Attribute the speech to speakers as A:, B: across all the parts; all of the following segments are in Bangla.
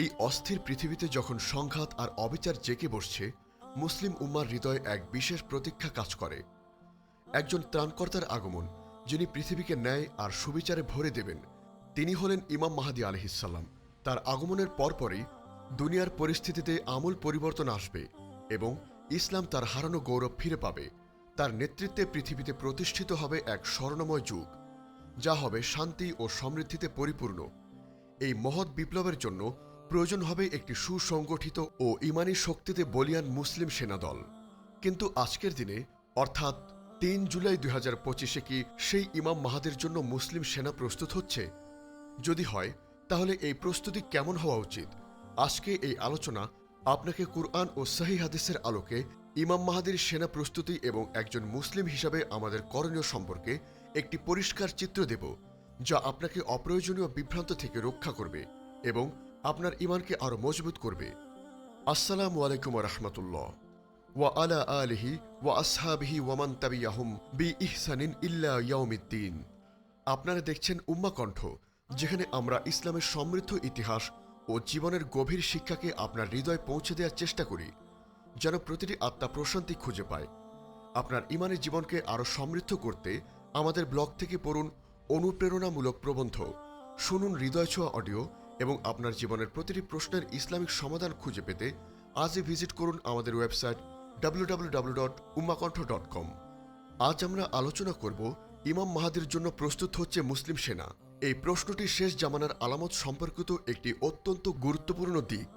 A: এই অস্থির পৃথিবীতে যখন সংঘাত আর অবিচার জেকে বসছে, মুসলিম উম্মার হৃদয়ে এক বিশেষ প্রতীক্ষা কাজ করে। একজন ত্রাণকর্তার আগমন, যিনি পৃথিবীকে ন্যায় আর সুবিচারে ভরে দেবেন, তিনি হলেন ইমাম মাহাদি আলহিসাল্লাম তার আগমনের পরপরই দুনিয়ার পরিস্থিতিতে আমূল পরিবর্তন আসবে এবং ইসলাম তার হারানো গৌরব ফিরে পাবে। তার নেতৃত্বে পৃথিবীতে প্রতিষ্ঠিত হবে এক স্বর্ণময় যুগ, যা হবে শান্তি ও সমৃদ্ধিতে পরিপূর্ণ। এই মহৎ বিপ্লবের জন্য প্রয়োজন হবে একটি সুসংগঠিত ও ইমানি শক্তিতে বলিয়ান মুসলিম সেনাদল। কিন্তু আজকের দিনে, অর্থাৎ তিন জুলাই দুই হাজার পঁচিশে কি সেই ইমাম মাহাদের জন্য মুসলিম সেনা প্রস্তুত হচ্ছে? যদি হয়, তাহলে এই প্রস্তুতি কেমন হওয়া উচিত? আজকে এই আলোচনা আপনাকে কুরআন ও সাহি হাদিসের আলোকে ইমাম মাহাদির সেনা প্রস্তুতি এবং একজন মুসলিম হিসাবে আমাদের করণীয় সম্পর্কে একটি পরিষ্কার চিত্র দেব, যা আপনাকে অপ্রয়োজনীয় বিভ্রান্ত থেকে রক্ষা করবে এবং আপনার ইমানকে আরও মজবুত করবে। আসসালামু আলাইকুম রহমতুল্লাহ। ওয়া আলা আলিহি ওয়া আসহাবিহি ওয়ামান তাবিয়াহুম বি ইহসানিন ইল্লা ইয়াউমিদ্দিন। আপনারা দেখছেন উম্মা কণ্ঠ, যেখানে আমরা ইসলামের সমৃদ্ধ ইতিহাস ও জীবনের গভীর শিক্ষাকে আপনার হৃদয়ে পৌঁছে দেওয়ার চেষ্টা করি, যেন প্রতিটি আত্মা প্রশান্তি খুঁজে পায়। আপনার ইমানের জীবনকে আরও সমৃদ্ধ করতে আমাদের ব্লগ থেকে পড়ুন অনুপ্রেরণামূলক প্রবন্ধ। শুনুন হৃদয় ছোঁয়া অডিও এবং আপনার জীবনের প্রতিটি প্রশ্নের ইসলামিক সমাধান খুঁজে পেতে আজই ভিজিট করুন আমাদের ওয়েবসাইট www.ummakontho.com আজ আমরা আলোচনা করব ইমাম মাহাদির জন্য প্রস্তুত হচ্ছে মুসলিম সেনা। এই প্রশ্নটি শেষ জামানার আলামত সম্পর্কিত একটি অত্যন্ত গুরুত্বপূর্ণ দিক।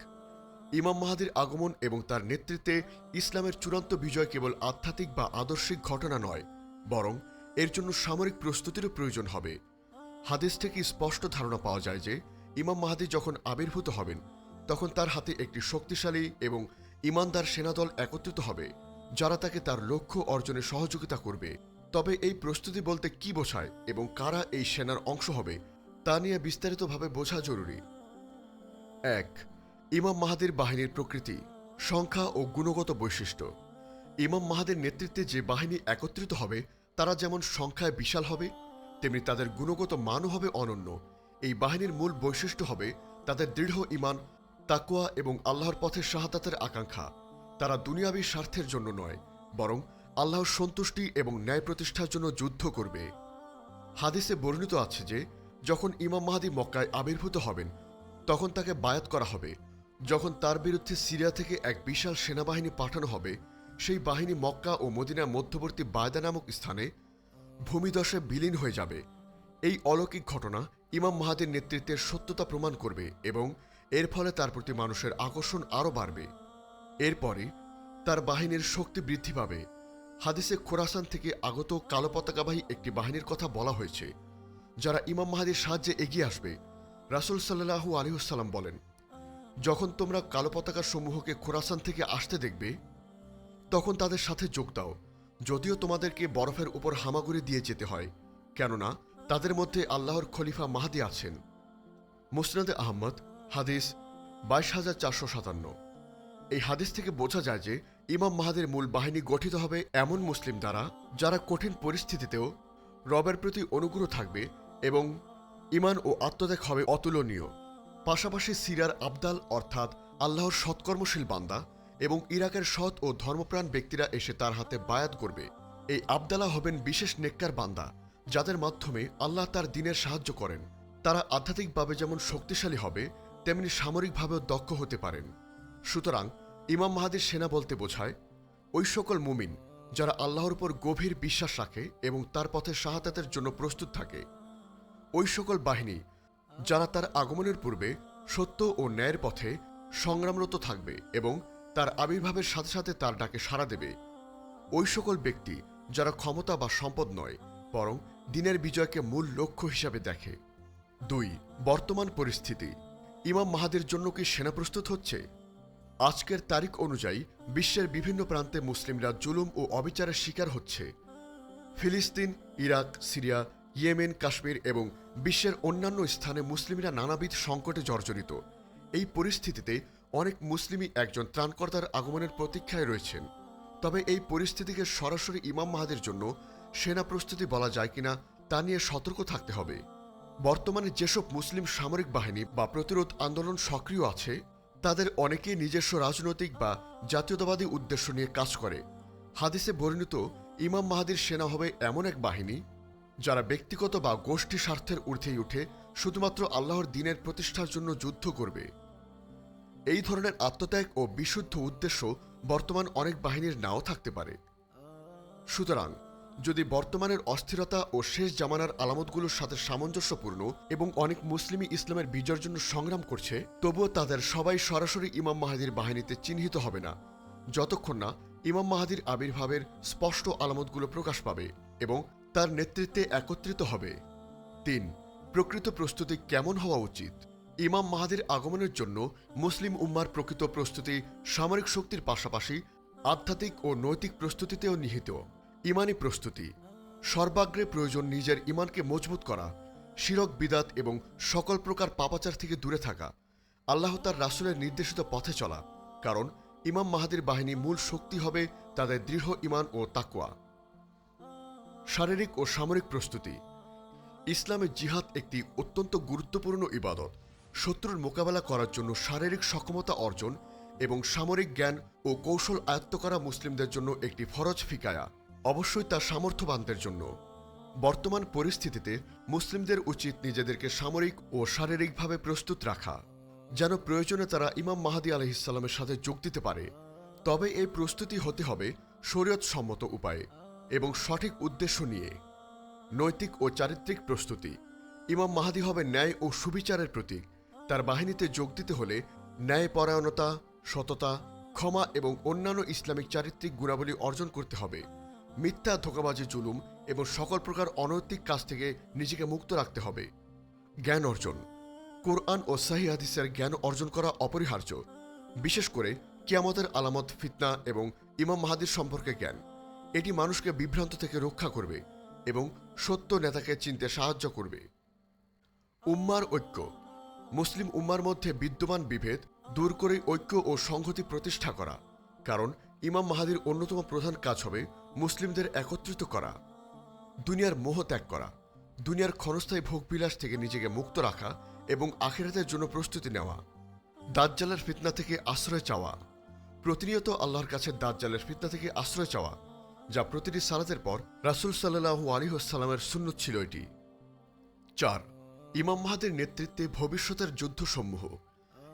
A: ইমাম মাহাদির আগমন এবং তার নেতৃত্বে ইসলামের চূড়ান্ত বিজয় কেবল আধ্যাত্মিক বা আদর্শিক ঘটনা নয়, বরং এর জন্য সামরিক প্রস্তুতিরও প্রয়োজন হবে। হাদিস থেকে স্পষ্ট ধারণা পাওয়া যায় যে ইমাম মাহাদি যখন আবির্ভূত হবেন, তখন তার হাতে একটি শক্তিশালী এবং ইমানদার সেনাদল একত্রিত হবে, যারা তাকে তার লক্ষ্য অর্জনে সহযোগিতা করবে। তবে এই প্রস্তুতি বলতে কি বোঝায় এবং কারা এই সেনার অংশ হবে, তা নিয়ে বিস্তারিতভাবে বোঝা জরুরি। এক, ইমাম মাহাদির বাহিনীর প্রকৃতি, সংখ্যা ও গুণগত বৈশিষ্ট্য। ইমাম মাহাদের নেতৃত্বে যে বাহিনী একত্রিত হবে, তারা যেমন সংখ্যায় বিশাল হবে, তেমনি তাদের গুণগত মানও হবে অনন্য। এই বাহিনীর মূল বৈশিষ্ট্য হবে তাদের দৃঢ় ইমান তাকুয়া এবং আল্লাহর পথে শাহাদাতের আকাঙ্ক্ষা। তারা দুনিয়াবী স্বার্থের জন্য নয়, বরং আল্লাহর সন্তুষ্টি এবং ন্যায় প্রতিষ্ঠার জন্য যুদ্ধ করবে। হাদিসে বর্ণিত আছে যে, যখন ইমাম মাহাদি মক্কায় আবির্ভূত হবেন, তখন তাকে বায়াত করা হবে। যখন তার বিরুদ্ধে সিরিয়া থেকে এক বিশাল সেনাবাহিনী পাঠানো হবে, সেই বাহিনী মক্কা ও মদিনার মধ্যবর্তী বায়দা নামক স্থানে ভূমিদশে বিলীন হয়ে যাবে। এই অলৌকিক ঘটনা ইমাম মাহাদির নেতৃত্বের সত্যতা প্রমাণ করবে এবং এর ফলে তার প্রতি মানুষের আকর্ষণ আরও বাড়বে। এরপরে তার বাহিনীর শক্তি বৃদ্ধি পাবে। হাদিসে খোরাসান থেকে আগত কালো পতাকাবাহী একটি বাহিনীর কথা বলা হয়েছে, যারা ইমাম মাহাদির সাহায্যে এগিয়ে আসবে। রাসুল সাল্লাহু আলিহসাল্লাম বলেন, যখন তোমরা কালো পতাকা সমূহকে খোরাসান থেকে আসতে দেখবে, তখন তাদের সাথে যোগ দাও, যদিও তোমাদেরকে বরফের উপর হামাগুড়ি দিয়ে যেতে হয়। কেননা তাদের মধ্যে আল্লাহর খলিফা মাহাদি আছেন। মুসনাদে আহমদ, হাদিস বাইশ হাজার চারশো সাতান্ন। এই হাদিস থেকে বোঝা যায় যে ইমাম মাহাদের মূল বাহিনী গঠিত হবে এমন মুসলিম দ্বারা, যারা কঠিন পরিস্থিতিতেও রবের প্রতি অনুগ্রহ থাকবে এবং ইমান ও আত্মত্যাগ হবে অতুলনীয়। পাশাপাশি সিরার আবদাল অর্থাৎ আল্লাহর সৎকর্মশীল বান্দা এবং ইরাকের সৎ ও ধর্মপ্রাণ ব্যক্তিরা এসে তার হাতে বায়াত করবে। এই আবদালা হবেন বিশেষ নেককার বান্দা। যাদের মাধ্যমে আল্লাহ তার দিনের সাহায্য করেন, তারা আধ্যাত্মিকভাবে যেমন শক্তিশালী হবে, তেমনি সামরিকভাবেও দক্ষ হতে পারেন। সুতরাং ইমাম মাহাদির সেনা বলতে বোঝায়, ওই সকল মুমিন যারা আল্লাহর উপর গভীর বিশ্বাস রাখে এবং তার পথে শাহাদাতের জন্য প্রস্তুত থাকে, ওই সকল বাহিনী যারা তার আগমনের পূর্বে সত্য ও ন্যায়ের পথে সংগ্রামরত থাকবে এবং তার আবির্ভাবের সাথে সাথে তার ডাকে সাড়া দেবে। ওই সকল ব্যক্তি যারা ক্ষমতা বা সম্পদ নয়, বরং দিনের বিজয়কে মূল লক্ষ্য হিসাবে দেখে। দুই, বর্তমান পরিস্থিতি। ইমাম মাহাদের জন্য কি সেনা প্রস্তুত হচ্ছে? আজকের তারিখ অনুযায়ী বিশ্বের বিভিন্ন প্রান্তে মুসলিমরা জুলুম ও অবিচারের শিকার হচ্ছে। ফিলিস্তিন, ইরাক, সিরিয়া, ইয়েমেন, কাশ্মীর এবং বিশ্বের অন্যান্য স্থানে মুসলিমরা নানাবিধ সংকটে জর্জরিত। এই পরিস্থিতিতে অনেক মুসলিমই একজন ত্রাণকর্তার আগমনের প্রতীক্ষায় রয়েছেন। তবে এই পরিস্থিতিকে সরাসরি ইমাম মাহাদের জন্য সেনা প্রস্তুতি বলা যায় কিনা তা নিয়ে সতর্ক থাকতে হবে। বর্তমানে যেসব মুসলিম সামরিক বাহিনী বা প্রতিরোধ আন্দোলন সক্রিয় আছে, তাদের অনেকেই নিজস্ব রাজনৈতিক বা জাতীয়তাবাদী উদ্দেশ্য নিয়ে কাজ করে। হাদিসে বর্ণিত, ইমাম মাহাদির সেনা হবে এমন এক বাহিনী, যারা ব্যক্তিগত বা গোষ্ঠী স্বার্থের ঊর্ধ্বেই উঠে শুধুমাত্র আল্লাহর দিনের প্রতিষ্ঠার জন্য যুদ্ধ করবে। এই ধরনের আত্মত্যাগ ও বিশুদ্ধ উদ্দেশ্য বর্তমান অনেক বাহিনীর নাও থাকতে পারে। সুতরাং যদি বর্তমানের অস্থিরতা ও শেষ জামানার আলামতগুলোর সাথে সামঞ্জস্যপূর্ণ এবং অনেক মুসলিমই ইসলামের বিজয়ের জন্য সংগ্রাম করছে, তবুও তাদের সবাই সরাসরি ইমাম মাহাদির বাহিনীতে চিহ্নিত হবে না। যতক্ষণ না ইমাম মাহাদির আবির্ভাবের স্পষ্ট আলামতগুলো প্রকাশ পাবে এবং তার নেতৃত্বে একত্রিত হবে। তিন, প্রকৃত প্রস্তুতি কেমন হওয়া উচিত? ইমাম মাহাদির আগমনের জন্য মুসলিম উম্মার প্রকৃত প্রস্তুতি সামরিক শক্তির পাশাপাশি আধ্যাত্মিক ও নৈতিক প্রস্তুতিতেও নিহিত। ইমানি প্রস্তুতি। সর্বাগ্রে প্রয়োজন নিজের ইমানকে মজবুত করা, শিরক, বিদাত এবং সকল প্রকার পাপাচার থেকে দূরে থাকা, আল্লাহ তার রাসুলের নির্দেশিত পথে চলা, কারণ ইমাম মাহাদির বাহিনী মূল শক্তি হবে তাদের দৃঢ় ইমান ও তাকুয়া শারীরিক ও সামরিক প্রস্তুতি। ইসলামে জিহাদ একটি অত্যন্ত গুরুত্বপূর্ণ ইবাদত। শত্রুর মোকাবেলা করার জন্য শারীরিক সক্ষমতা অর্জন এবং সামরিক জ্ঞান ও কৌশল আয়ত্ত করা মুসলিমদের জন্য একটি ফরজ ফিকায়া। অবশ্যই তা সামর্থ্যবানদের জন্য। বর্তমান পরিস্থিতিতে মুসলিমদের উচিত নিজেদেরকে সামরিক ও শারীরিকভাবে প্রস্তুত রাখা। যেন প্রয়োজনে তারা ইমাম মাহাদি আলহিসাল্লামের সাথে যোগ দিতে পারে। তবে এই প্রস্তুতি হতে হবে শরীয়ত সম্মত উপায়ে এবং সঠিক উদ্দেশ্য নিয়ে। নৈতিক ও চারিত্রিক প্রস্তুতি। ইমাম মাহাদি হবে ন্যায় ও সুবিচারের প্রতীক। তার বাহিনীতে যোগ দিতে হলে ন্যায়পরায়ণতা, সততা, ক্ষমা এবং অন্যান্য ইসলামিক চারিত্রিক গুণাবলী অর্জন করতে হবে। মিথ্যা ধোকাবাজি জুলুম এবং সকল প্রকার অনৈতিক কাজ থেকে নিজেকে মুক্ত রাখতে হবে। জ্ঞান অর্জন। কোরআন ও সাহি হাদিসের জ্ঞান অর্জন করা অপরিহার্য। বিশেষ করে কিয়ামতের আলামত, ফিতনা এবং ইমাম মাহাদির সম্পর্কে জ্ঞান। এটি মানুষকে বিভ্রান্ত থেকে রক্ষা করবে এবং সত্য নেতাকে চিনতে সাহায্য করবে। উম্মার ঐক্য। মুসলিম উম্মার মধ্যে বিদ্যমান বিভেদ দূর করে ঐক্য ও সংহতি প্রতিষ্ঠা করা। কারণ ইমাম মাহাদির অন্যতম প্রধান কাজ হবে মুসলিমদের একত্রিত করা, দুনিয়ার মোহ ত্যাগ করা, দুনিয়ার ক্ষণস্থায়ী ভোগবিলাস থেকে নিজেকে মুক্ত রাখা এবং আখেরাতের জন্য প্রস্তুতি নেওয়া, দাজ্জালের ফিতনা থেকে আশ্রয় চাওয়া, প্রতিনিয়ত আল্লাহর কাছে দাজ্জালের ফিতনা থেকে আশ্রয় চাওয়া, যা প্রতিটি সালাতের পর রাসুল সাল্লাহু আলিহাস্লামের সুন্নত ছিল এটি। চার, ইমাম মাহাদের নেতৃত্বে ভবিষ্যতের যুদ্ধসমূহ।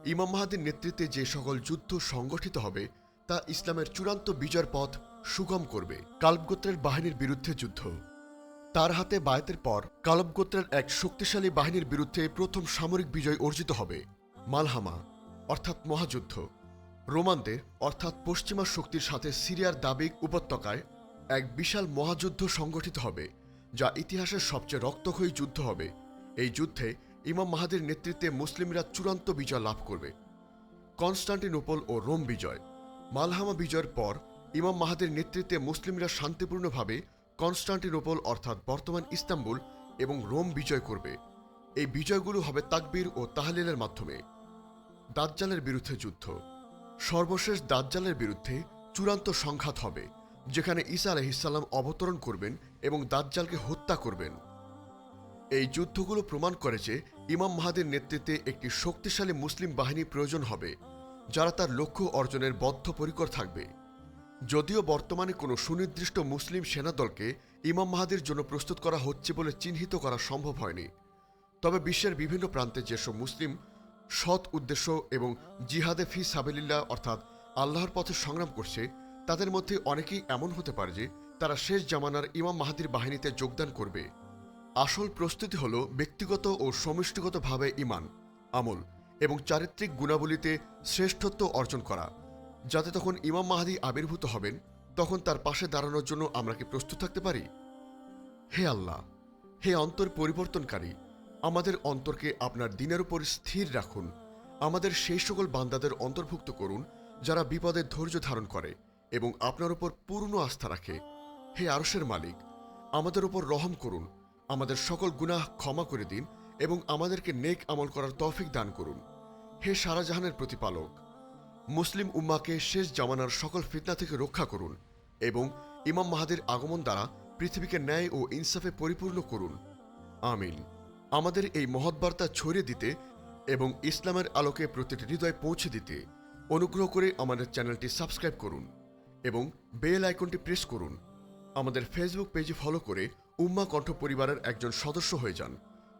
A: ইমাম মাহাদের নেতৃত্বে যে সকল যুদ্ধ সংগঠিত হবে তা ইসলামের চূড়ান্ত বিজয়ের পথ সুগম করবে কালবগোত্রের বাহিনীর বিরুদ্ধে যুদ্ধ। তার হাতে বায়াতের পর কালবগোত্রের এক শক্তিশালী বাহিনীর বিরুদ্ধে প্রথম সামরিক বিজয় অর্জিত হবে, মালহামা, অর্থাৎ মহাযুদ্ধ। রোমানদের, অর্থাৎ পশ্চিমা শক্তির সাথে সিরিয়ার দাবিক উপত্যকায় এক বিশাল মহাযুদ্ধ সংগঠিত হবে, যা ইতিহাসের সবচেয়ে রক্তক্ষয়ী যুদ্ধ হবে। এই যুদ্ধে ইমাম মাহাদের নেতৃত্বে মুসলিমরা চূড়ান্ত বিজয় লাভ করবে। কনস্টান্টিনোপল ও রোম বিজয়। মালহামা বিজয়ের পর ইমাম মাহাদের নেতৃত্বে মুসলিমরা শান্তিপূর্ণভাবে কনস্টান্টিনোপল অর্থাৎ বর্তমান ইস্তাম্বুল এবং রোম বিজয় করবে। এই বিজয়গুলো হবে তাকবীর ও তাহলিলের মাধ্যমে। দাজ্জালের বিরুদ্ধে যুদ্ধ। সর্বশেষ দাজ্জালের বিরুদ্ধে চূড়ান্ত সংঘাত হবে, যেখানে ঈসা আলহিসাল্লাম অবতরণ করবেন এবং দাজ্জালকে হত্যা করবেন। এই যুদ্ধগুলো প্রমাণ করে যে ইমাম মাহাদের নেতৃত্বে একটি শক্তিশালী মুসলিম বাহিনী প্রয়োজন হবে। যারা তার লক্ষ্য অর্জনের বদ্ধপরিকর থাকবে। যদিও বর্তমানে কোনো সুনির্দিষ্ট মুসলিম সেনাদলকে ইমাম মাহাদির জন্য প্রস্তুত করা হচ্ছে বলে চিহ্নিত করা সম্ভব হয়নি। তবে বিশ্বের বিভিন্ন প্রান্তে যেসব মুসলিম সৎ উদ্দেশ্য এবং জিহাদে ফি সাবেলিল্লাহ অর্থাৎ আল্লাহর পথে সংগ্রাম করছে, তাদের মধ্যে অনেকেই এমন হতে পারে যে তারা শেষ জামানার ইমাম মাহাদির বাহিনীতে যোগদান করবে। আসল প্রস্তুতি হল ব্যক্তিগত ও সমষ্টিগতভাবে ইমান, আমল এবং চারিত্রিক গুণাবলীতে শ্রেষ্ঠত্ব অর্জন করা। যাতে তখন ইমাম মাহাদি আবির্ভূত হবেন, তখন তার পাশে দাঁড়ানোর জন্য আমরা কি প্রস্তুত থাকতে পারি? হে আল্লাহ, হে অন্তর পরিবর্তনকারী, আমাদের অন্তরকে আপনার দিনের উপর স্থির রাখুন। আমাদের সেই সকল বান্দাদের অন্তর্ভুক্ত করুন, যারা বিপদে ধৈর্য ধারণ করে এবং আপনার উপর পূর্ণ আস্থা রাখে। হে আরশের মালিক, আমাদের উপর রহম করুন। আমাদের সকল গুনাহ ক্ষমা করে দিন এবং আমাদেরকে নেক আমল করার তৌফিক দান করুন। হে সারাজাহানের প্রতিপালক, মুসলিম উম্মাকে শেষ জামানার সকল ফিতনা থেকে রক্ষা করুন এবং ইমাম মাহাদের আগমন দ্বারা পৃথিবীকে ন্যায় ও ইনসাফে পরিপূর্ণ করুন। আমিন। আমাদের এই মহৎ বার্তা ছড়িয়ে দিতে এবং ইসলামের আলোকে প্রতিটি হৃদয় পৌঁছে দিতে অনুগ্রহ করে আমাদের চ্যানেলটি সাবস্ক্রাইব করুন এবং বেল আইকনটি প্রেস করুন। আমাদের ফেসবুক পেজে ফলো করে উম্মা কণ্ঠ পরিবারের একজন সদস্য হয়ে যান।